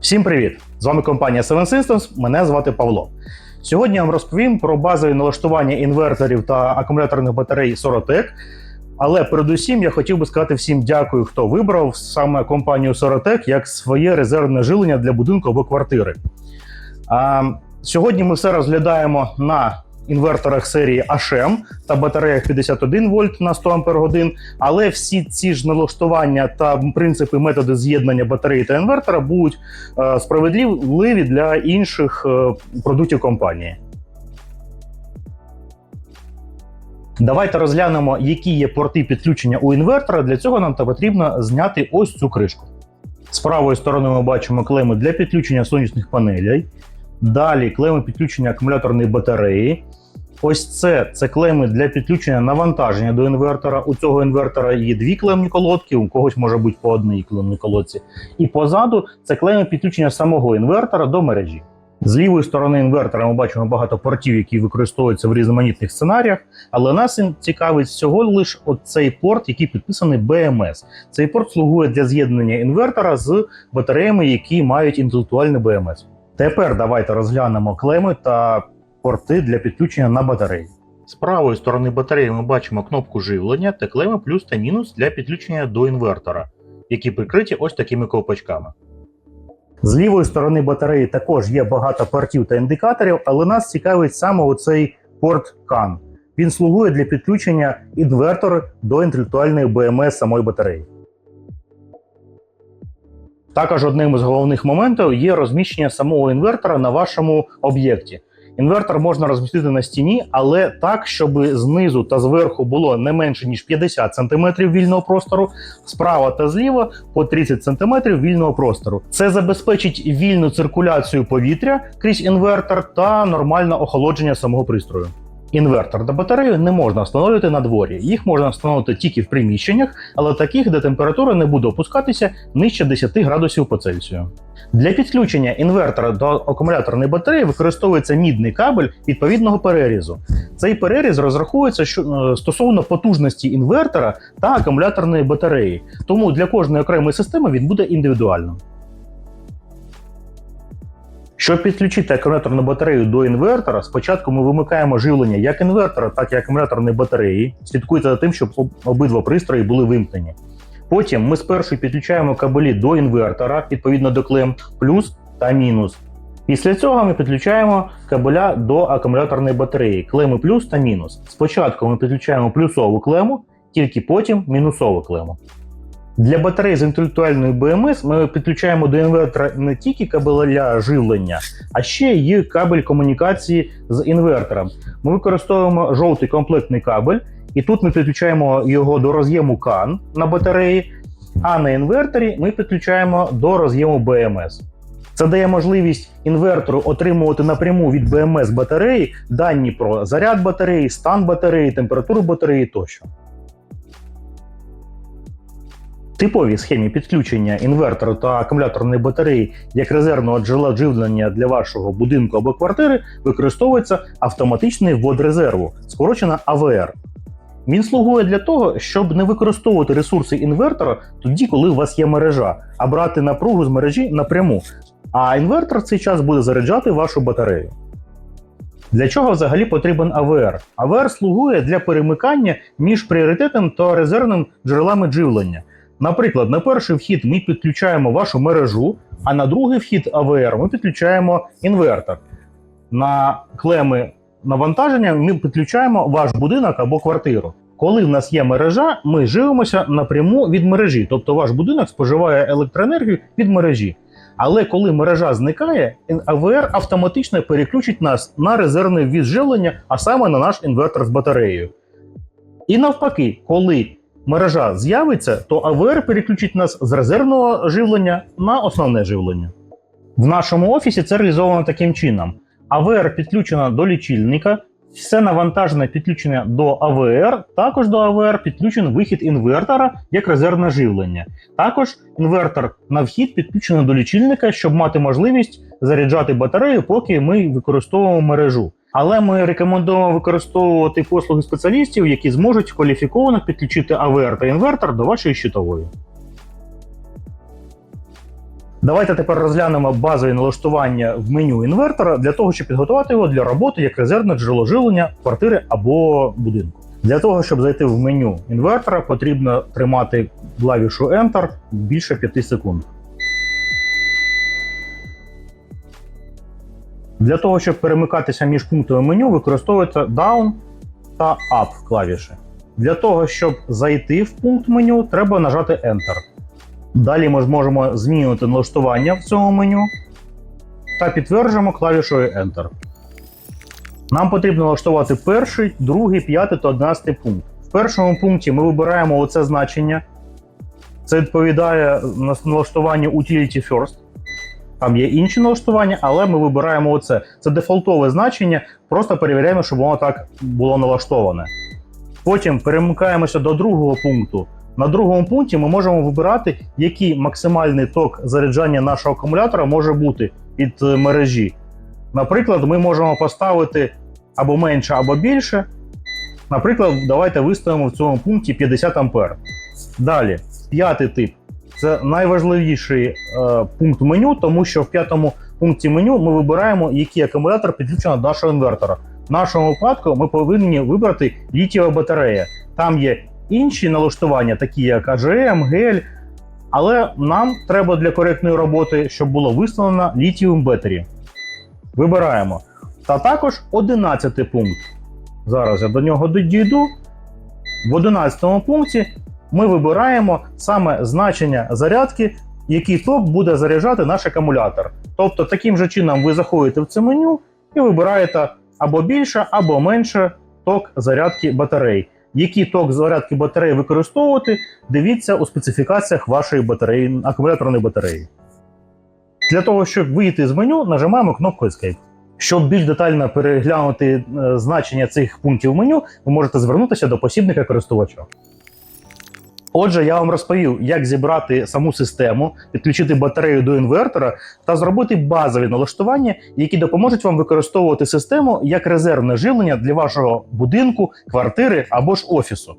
Всім привіт! З вами компанія Seven Systems. Мене звати Павло. Сьогодні я вам розповім про базові налаштування інверторів та акумуляторних батарей Sorotec. Але передусім я хотів би сказати всім дякую, хто вибрав саме компанію Sorotec як своє резервне жилення для будинку або квартири. А, сьогодні ми все розглядаємо на інверторах серії HM та батареях 51 вольт на 100 Ах, але всі ці ж налаштування та принципи методи з'єднання батареї та інвертора будуть е, справедливі для інших е, продуктів компанії. Давайте розглянемо, які є порти підключення у інвертора. Для цього нам потрібно зняти ось цю кришку. З правої сторони ми бачимо клеми для підключення сонячних панелей. Далі клеми підключення акумуляторної батареї. Ось це це клеми для підключення навантаження до інвертора. У цього інвертора є дві клемні колодки, у когось може бути по одній клемній колодці. І позаду це клеми підключення самого інвертора до мережі. З лівої сторони інвертора ми бачимо багато портів, які використовуються в різноманітних сценаріях, але нас цікавить всього лише цей порт, який підписаний BMS. Цей порт слугує для з'єднання інвертора з батареями, які мають інтелектуальний BMS. Тепер давайте розглянемо клеми та порти для підключення на батареї. З правої сторони батареї ми бачимо кнопку живлення та клеми плюс та мінус для підключення до інвертора, які прикриті ось такими ковпачками. З лівої сторони батареї також є багато портів та індикаторів, але нас цікавить саме оцей порт CAN. Він слугує для підключення інвертора до інтелектуальної БМС самої батареї. Також одним із головних моментів є розміщення самого інвертора на вашому об'єкті. Інвертор можна розмістити на стіні, але так, щоб знизу та зверху було не менше ніж 50 см вільного простору, справа та зліва по 30 см вільного простору. Це забезпечить вільну циркуляцію повітря крізь інвертор та нормальне охолодження самого пристрою. Інвертор та батарею не можна встановлювати на дворі. Їх можна встановити тільки в приміщеннях, але таких, де температура не буде опускатися нижче 10 градусів по Цельсію. Для підключення інвертора до акумуляторної батареї використовується мідний кабель відповідного перерізу. Цей переріз розраховується що, стосовно потужності інвертора та акумуляторної батареї, тому для кожної окремої системи він буде індивідуальним. Щоб підключити акумуляторну батарею до інвертора, спочатку ми вимикаємо живлення як інвертора, так і акумуляторної батареї. Слідкуйте за тим, щоб обидва пристрої були вимкнені. Потім ми спершу підключаємо кабелі до інвертора, відповідно до клем, плюс та мінус. Після цього ми підключаємо кабеля до акумуляторної батареї, клеми плюс та мінус. Спочатку ми підключаємо плюсову клему, тільки потім мінусову клему. Для батарей з інтелектуальною БМС ми підключаємо до інвертора не тільки кабеля живлення, а ще й кабель комунікації з інвертором. Ми використовуємо жовтий комплектний кабель, і тут ми підключаємо його до роз'єму CAN на батареї, а на інверторі ми підключаємо до роз'єму BMS. Це дає можливість інвертору отримувати напряму від BMS батареї дані про заряд батареї, стан батареї, температуру батареї тощо. Типовій схемі підключення інвертору та акумуляторної батареї як резервного джерела живлення для вашого будинку або квартири використовується автоматичний ввод резерву, скорочена АВР. Він слугує для того, щоб не використовувати ресурси інвертора тоді, коли у вас є мережа, а брати напругу з мережі напряму. А інвертор в цей час буде заряджати вашу батарею. Для чого взагалі потрібен АВР? АВР слугує для перемикання між пріоритетним та резервним джерелами живлення. Наприклад, на перший вхід ми підключаємо вашу мережу, а на другий вхід АВР ми підключаємо інвертор. На клеми навантаження ми підключаємо ваш будинок або квартиру. Коли в нас є мережа, ми живемося напряму від мережі, тобто ваш будинок споживає електроенергію від мережі. Але коли мережа зникає, АВР автоматично переключить нас на резервне ввіз живлення, а саме на наш інвертор з батареєю. І навпаки, коли мережа з'явиться, то АВР переключить нас з резервного живлення на основне живлення. В нашому офісі це реалізовано таким чином: АВР підключена до лічильника, все навантажене підключення до АВР, також до АВР підключений вихід інвертора як резервне живлення. Також інвертор на вхід підключений до лічильника, щоб мати можливість заряджати батарею, поки ми використовуємо мережу. Але ми рекомендуємо використовувати послуги спеціалістів, які зможуть кваліфіковано підключити АВР та інвертор до вашої щитової. Давайте тепер розглянемо базові налаштування в меню інвертора для того, щоб підготувати його для роботи як резервне джерело живлення квартири або будинку. Для того, щоб зайти в меню інвертора, потрібно тримати клавішу Enter більше 5 секунд. Для того, щоб перемикатися між пунктами меню, використовується Down та Up клавіші. Для того, щоб зайти в пункт меню, треба нажати Enter. Далі ми зможемо змінювати налаштування в цьому меню та підтверджуємо клавішою Enter. Нам потрібно налаштувати перший, другий, п'ятий та одинадцятий пункт. В першому пункті ми вибираємо оце значення. Це відповідає налаштуванню Utility First. Там є інші налаштування, але ми вибираємо оце. Це дефолтове значення, просто перевіряємо, щоб воно так було налаштоване. Потім перемикаємося до другого пункту. На другому пункті ми можемо вибирати, який максимальний ток заряджання нашого акумулятора може бути від е, мережі. Наприклад, ми можемо поставити або менше, або більше. Наприклад, давайте виставимо в цьому пункті 50 А. Далі, п'ятий тип. Це найважливіший е, пункт меню, тому що в п'ятому пункті меню ми вибираємо, який акумулятор підключено до нашого інвертора. В нашому випадку ми повинні вибрати літієва батарея. Там є інші налаштування, такі як AGM, гель. Але нам треба для коректної роботи, щоб було виставлено літіум бетері. Вибираємо. Та також 11 пункт. Зараз я до нього дійду. В 11 пункті ми вибираємо саме значення зарядки, який ток буде заряджати наш акумулятор. Тобто, таким же чином ви заходите в це меню і вибираєте або більше, або менше ток зарядки батарей. Який ток зарядки батареї використовувати, дивіться у специфікаціях вашої батареї, акумуляторної батареї. Для того, щоб вийти з меню, нажимаємо кнопку Escape. Щоб більш детально переглянути е, значення цих пунктів меню, ви можете звернутися до посібника користувача. Отже, я вам розповів, як зібрати саму систему, підключити батарею до інвертора та зробити базові налаштування, які допоможуть вам використовувати систему як резервне живлення для вашого будинку, квартири або ж офісу.